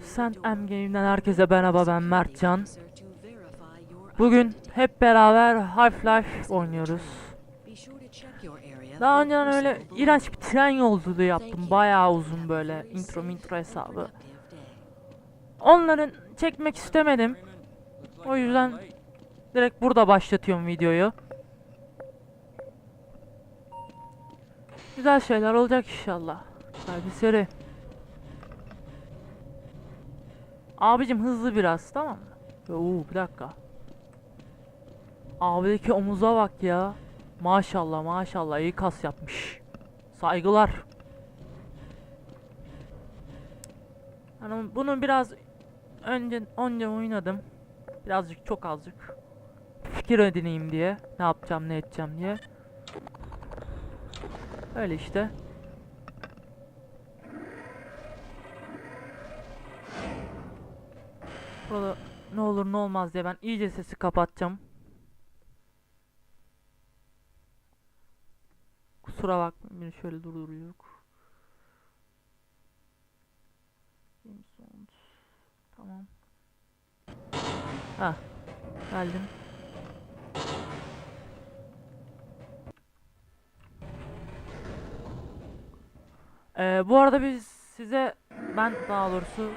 Sen M Game'den herkese merhaba ben Mertcan. Bugün hep beraber Half-Life oynuyoruz. Daha önceden öyle iğrenç bir tren yolculuğu yaptım. Bayağı uzun böyle intro intro hesabı. Onların çekmek istemedim. O yüzden direkt burada başlatıyorum videoyu. Güzel şeyler olacak inşallah. Güzel bir seri. Abicim hızlı biraz tamam mı? Oo bir dakika. Abideki omuza bak ya. Maşallah maşallah iyi kas yapmış. Saygılar. Hani bunu biraz önce önce oynadım. Birazcık çok azıcık. Fikir edineyim diye. Ne yapacağım ne edeceğim diye. Öyle işte. Burada ne olur ne olmaz diye ben iyice sesi kapatacağım. Kusura bakmayın beni şöyle durduruyor. Tamam. Ha, geldim. Ee, bu arada biz size ben daha doğrusu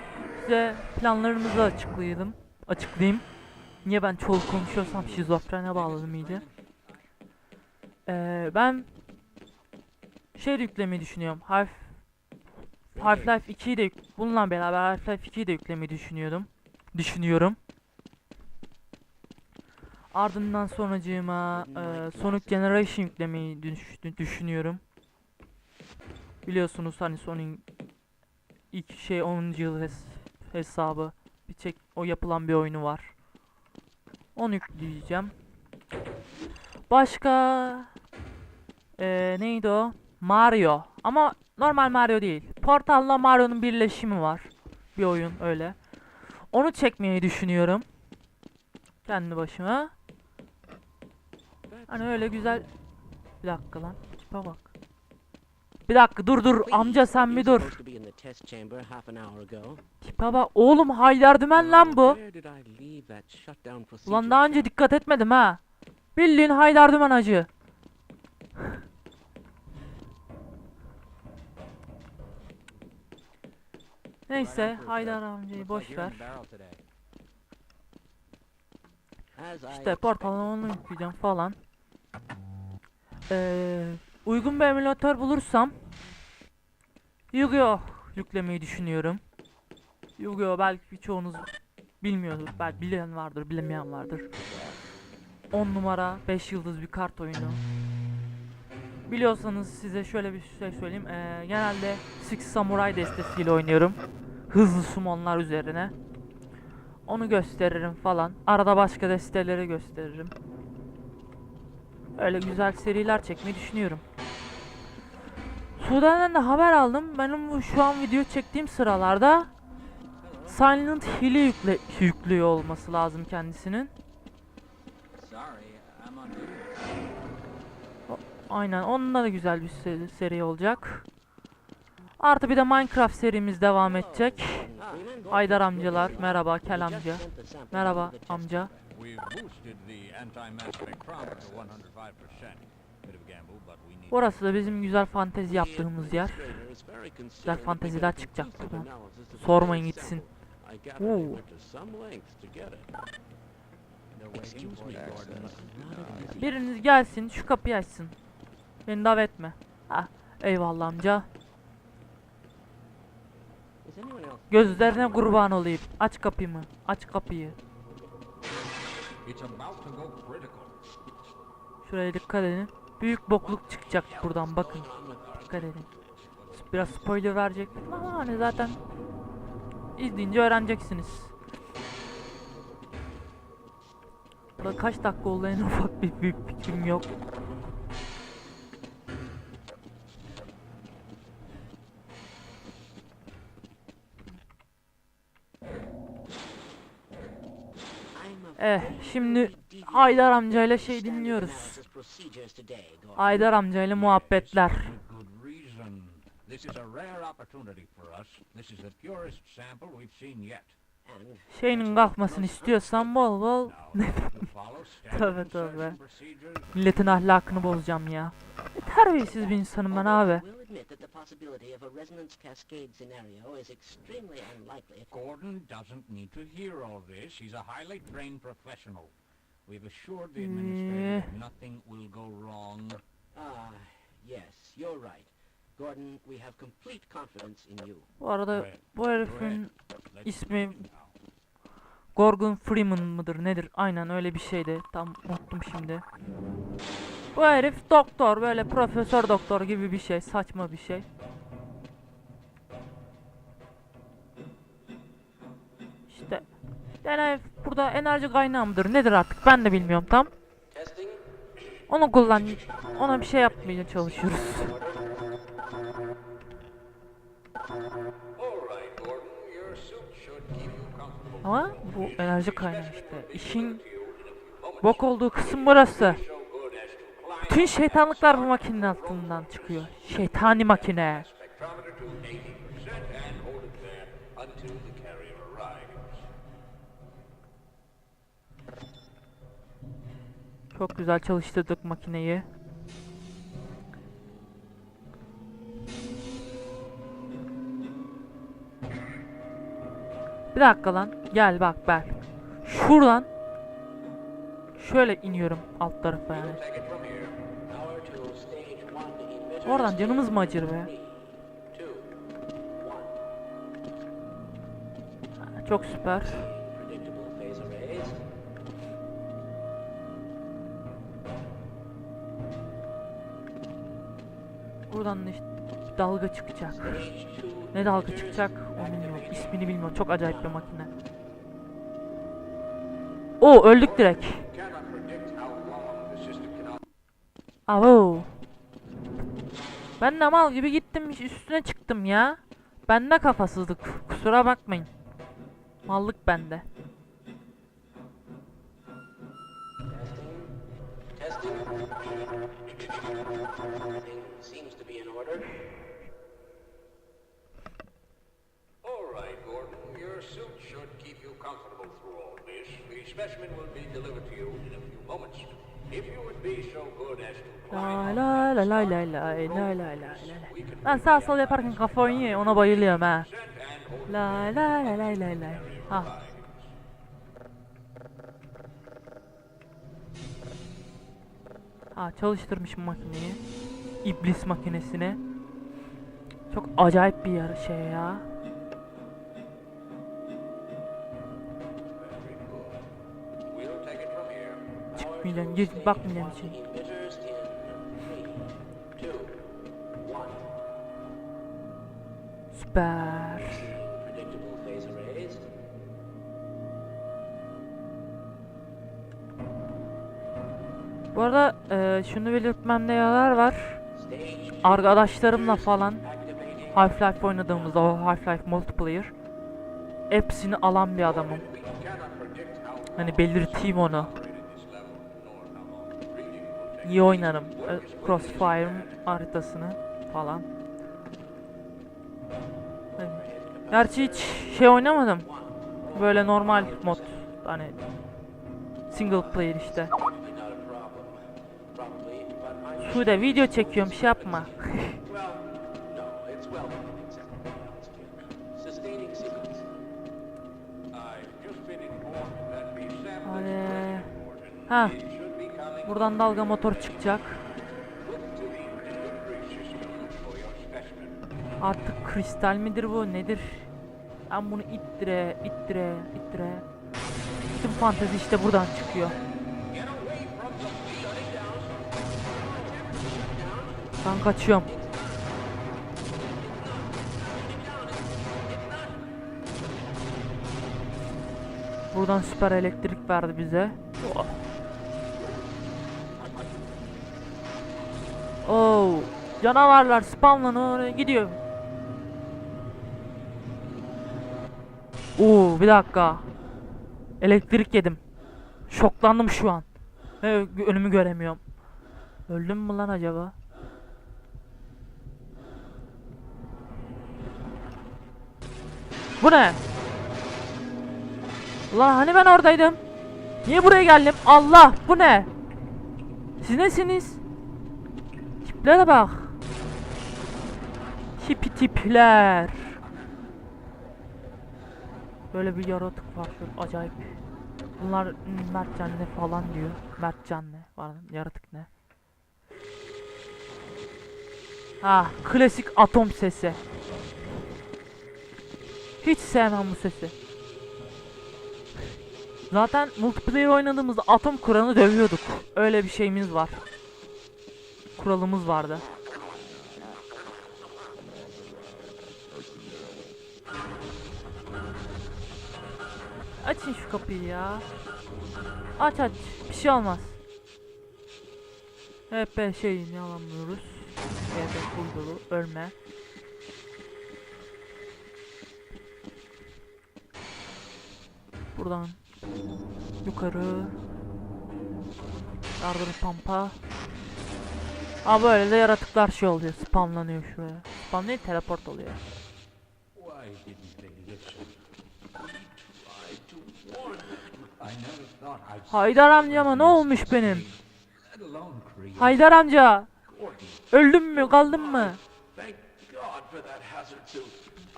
size planlarımızı açıklayalım. Açıklayayım. Niye ben çoğul konuşuyorsam şizofrene bağladım iyice. Ee, ben şey yüklemeyi düşünüyorum. Half Half-Life 2'yi de bununla beraber Half-Life 2'yi de yüklemeyi düşünüyordum. Düşünüyorum. Ardından sonracığıma e, Sonic Generation yüklemeyi düş- düşünüyorum. Biliyorsunuz hani Sonic ilk şey 10. yıl hesabı bir çek o yapılan bir oyunu var. Onu yükleyeceğim. Başka eee neydi o? Mario. Ama normal Mario değil. Portal'la Mario'nun birleşimi var. Bir oyun öyle. Onu çekmeyi düşünüyorum. Kendi başıma. Hani öyle güzel. Bir dakika lan. Tipe bak. Bir dakika dur dur amca sen bir dur. Tipe bak. Oğlum Haydar Dümen lan bu. Ulan daha önce dikkat etmedim ha. Bildiğin Haydar Dümen acı. Neyse Haydar amcayı boş ver. İşte portaldan onu yükleyeceğim falan. Ee, uygun bir emülatör bulursam Yu-Gi-Oh yüklemeyi düşünüyorum. Yu-Gi-Oh belki birçoğunuz bilmiyordur. Belki bilen vardır, bilemeyen vardır. 10 numara 5 yıldız bir kart oyunu. Biliyorsanız size şöyle bir şey söyleyeyim. Ee, genelde Six Samurai destesiyle oynuyorum. Hızlı summonlar üzerine. Onu gösteririm falan. Arada başka desteleri gösteririm. Öyle güzel seriler çekmeyi düşünüyorum. Sudan'dan da haber aldım. Benim şu an video çektiğim sıralarda Silent Hill'i yükle yüklüyor olması lazım kendisinin. Aynen onunla da güzel bir se- seri olacak. Artı bir de Minecraft serimiz devam edecek. Haydar amcalar, merhaba Kel amca. Merhaba amca. Burası da bizim güzel fantezi yaptığımız yer. Güzel fanteziler çıkacak buradan. Sormayın gitsin. Oo. Biriniz gelsin şu kapıyı açsın. Beni davet etme. Ha, eyvallah amca. Gözlerine kurban olayım. Aç kapımı. Aç kapıyı. To go critical. Şuraya dikkat edin. Büyük bokluk çıkacak buradan bakın. Dikkat edin. Biraz spoiler verecek ama hani zaten izleyince öğreneceksiniz. Burada kaç dakika oldu en ufak bir büyük fikrim yok. Eh şimdi Haydar amcayla şey dinliyoruz. Aydar amcayla muhabbetler. Şeyinin kalkmasını istiyorsan bol bol Tövbe tövbe. Milletin ahlakını bozacağım ya. E, Terbiyesiz bir insanım ben abi. Gordon doesn't need to hear all this. He's a highly trained professional. We've assured the Eh. administrator that nothing will go wrong. Ah, yes, you're right. Gordon, we have complete confidence in you. Bu arada bu herifin İsmi-. Gorgon Freeman mıdır nedir? Aynen öyle bir şeydi. Tam unuttum şimdi. Bu herif doktor böyle profesör doktor gibi bir şey. Saçma bir şey. İşte yani burada enerji kaynağı mıdır nedir artık ben de bilmiyorum tam. Onu kullan ona bir şey yapmaya çalışıyoruz. Ama bu enerji kaynağı işte. İşin bok olduğu kısım burası. Bütün şeytanlıklar bu makinenin altından çıkıyor. Şeytani makine. Çok güzel çalıştırdık makineyi. Bir dakika lan. Gel bak ben. Şuradan şöyle iniyorum alt tarafa yani. Oradan canımız mı acır be? Çok süper. Buradan da işte dalga çıkacak. Ne dalga çıkacak onu bilmiyorum. İsmini bilmiyorum. Çok acayip bir makine. Oo öldük direkt. Avo. Ben de mal gibi gittim üstüne çıktım ya. Bende kafasızlık. Kusura bakmayın. Mallık bende. Testing. Everything seems to be in order. All right, Gordon. Your suit should keep you comfortable through all this. The specimen will be delivered to you in a few moments. If you would be so good as to La climb la la la la la la la la la. Ben sağ sol yaparken kafa oynuyor ona bayılıyorum ha. La la la la la la. Ha. Aa, çalıştırmışım makineyi. İblis makinesine. Çok acayip bir yarı şey ya. Çık Milan, gir bak Milan için. Süper. Bu arada e, şunu belirtmemde yarar var. Arkadaşlarımla falan. Half-Life oynadığımızda o Half-Life multiplayer hepsini alan bir adamım. Hani belirteyim onu. İyi oynarım. E, Crossfire'ın haritasını falan. Gerçi hiç şey oynamadım. Böyle normal mod. Hani single player işte. Şurada video çekiyorum şey yapma. Hadi. Ha. Buradan dalga motor çıkacak. Artık kristal midir bu nedir? Ben bunu ittire ittire ittire. Bütün fantezi işte buradan çıkıyor. Ben kaçıyorum. Buradan süper elektrik verdi bize. Oh. Oh. Canavarlar spamlanıyor gidiyor. Oo bir dakika. Elektrik yedim. Şoklandım şu an. Önümü göremiyorum. Öldüm mü lan acaba? Bu ne? Ulan hani ben oradaydım? Niye buraya geldim? Allah bu ne? Siz nesiniz? Tiplere bak. Tipi tipler. Böyle bir yaratık var şu acayip. Bunlar hmm, Mertcan ne falan diyor. Mertcan ne? Pardon yaratık ne? Ah klasik atom sesi. Hiç sevmem bu sesi. Zaten multiplayer oynadığımızda atom kuralını dövüyorduk. Öyle bir şeyimiz var. Kuralımız vardı. Açın şu kapıyı ya. Aç aç. Bir şey olmaz. HP şeyini alamıyoruz. Full dolu. Ölme. Buradan yukarı. Yardır pampa. Aa böyle de yaratıklar şey oluyor. Spamlanıyor şuraya. Spam değil teleport oluyor. Haydar amcama ne olmuş benim? Haydar amca öldüm mü kaldım mı?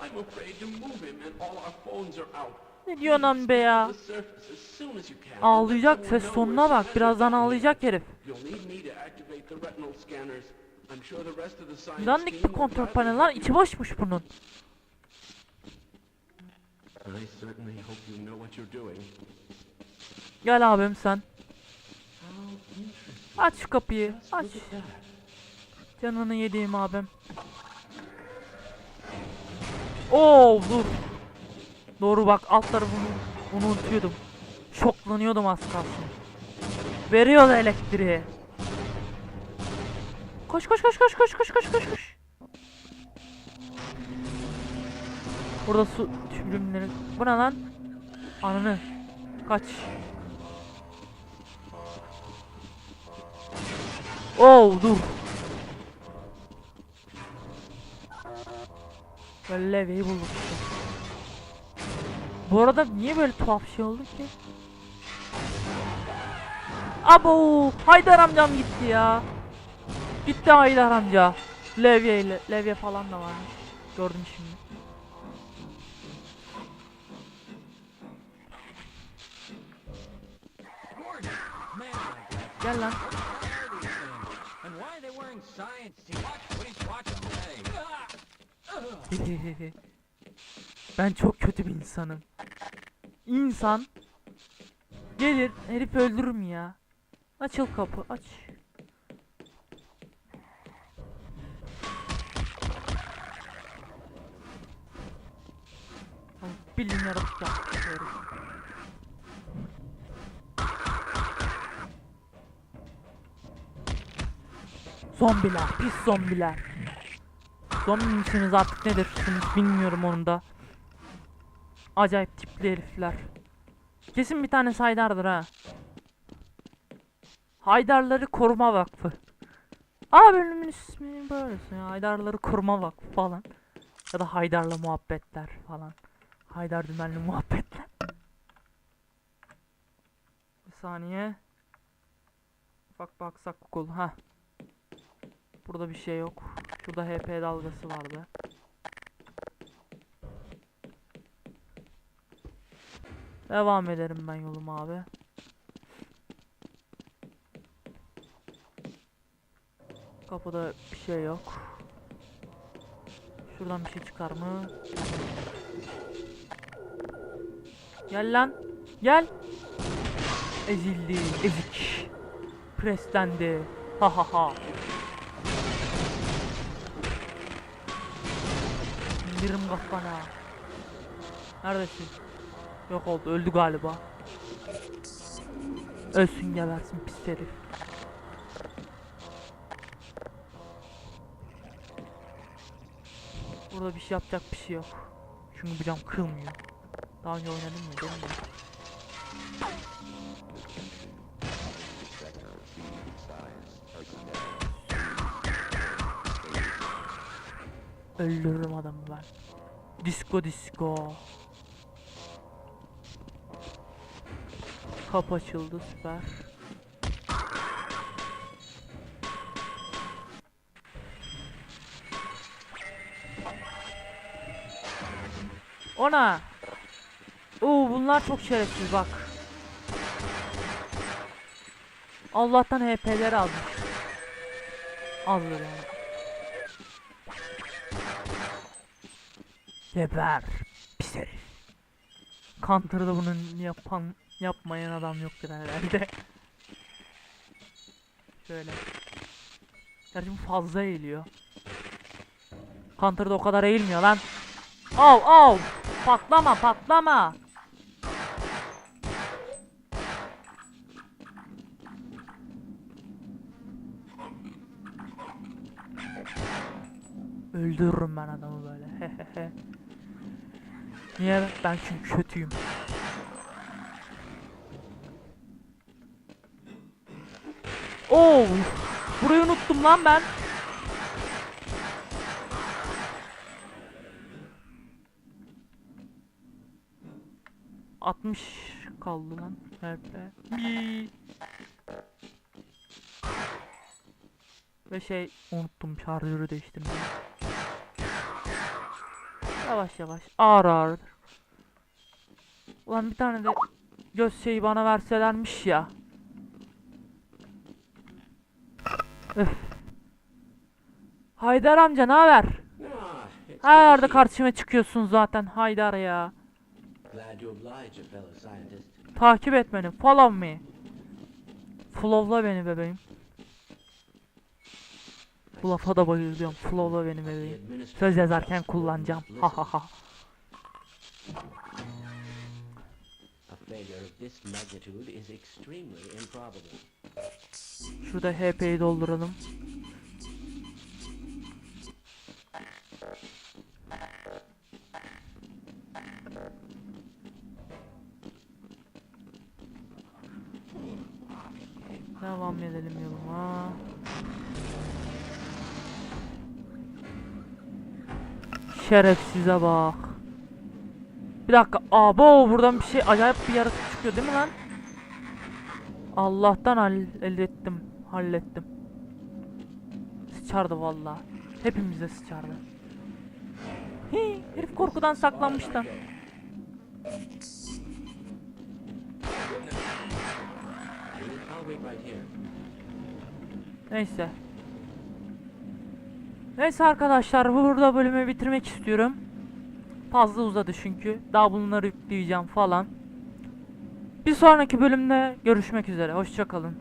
I'm afraid to move him and all our phones are out. Ne diyorsun lan be ya? Ağlayacak ses sonuna bak. Birazdan ağlayacak herif. Dandik bir kontrol paneller içi boşmuş bunun. Gel abim sen. Aç şu kapıyı. Aç. Canını yediğim abim. Oo dur. Doğru bak alt tarafını unutuyordum. Şoklanıyordum az kalsın. Veriyor da elektriği. Koş koş koş koş koş koş koş koş koş. Burada su tübülümleri. Bu ne lan? Ananı. Kaç. Oo dur. Böyle levyeyi bulduk işte. Bu arada niye böyle tuhaf şey oldu ki? Abo! Haydar amcam gitti ya. Gitti Haydar amca. Levye ile levye falan da varmış. Gördüm şimdi. Gel lan. what ben çok kötü bir insanım. İnsan gelir herif öldürür mü ya? Açıl kapı aç. Bu herif. Zombiler, pis zombiler. Zombi misiniz artık nedir? Bilmiyorum onu da. Acayip tipli herifler. Kesin bir tane Haydar'dır ha. Haydarları Koruma Vakfı. Aa bölümün ismi böylesi ya. Haydarları Koruma Vakfı falan. Ya da Haydar'la muhabbetler falan. Haydar Dümenli muhabbetler. Bir saniye. Ufak baksak Google. ha. Burada bir şey yok. Şurada HP dalgası vardı. Devam ederim ben yoluma abi. Kapıda bir şey yok. Şuradan bir şey çıkar mı? Gel lan. Gel. Ezildi. Ezik. Preslendi. Ha ha ha. İndirim kafana. Neredesin? Yok oldu öldü galiba. Ölsün gebersin pis herif. Burada bir şey yapacak bir şey yok. Çünkü bu cam kırılmıyor. Daha önce oynadım mı değil mi? Öldürürüm adamı ben. Disco disco. Kapı açıldı süper. Ona. Oo bunlar çok şerefsiz bak. Allah'tan HP'ler almış. Azdır yani. Geber. Pis herif. Counter'da bunun yapan yapmayan adam yoktur herhalde. Şöyle. Gerçi bu fazla eğiliyor. Counter'da o kadar eğilmiyor lan. Av av. Patlama patlama. Öldürürüm ben adamı böyle. Niye? Ben çünkü kötüyüm. Oo! Burayı unuttum lan ben. Altmış kaldı lan. Mii. Ve şey unuttum şarjörü değiştirmeyi. Yavaş yavaş. Ağır ağır. Ulan bir tane de göz şeyi bana verselermiş ya. Haydar amca ne haber? Ah, Her yerde karşıma çıkıyorsun zaten Haydar ya. Takip et beni. Follow me. Followla beni bebeğim. Bu lafa da bayılıyorum. Followla beni bebeğim. Söz yazarken kullanacağım. Ha ha ha. Şurada HP'yi dolduralım. Şerefsize bak. Bir dakika. Abo buradan bir şey acayip bir yaratık çıkıyor değil mi lan? Allah'tan hallettim. Hallettim. Sıçardı valla. Hepimize sıçardı. Hii, herif korkudan saklanmış da. Neyse. Neyse arkadaşlar burada bölümü bitirmek istiyorum. Fazla uzadı çünkü. Daha bunları yükleyeceğim falan. Bir sonraki bölümde görüşmek üzere. Hoşçakalın.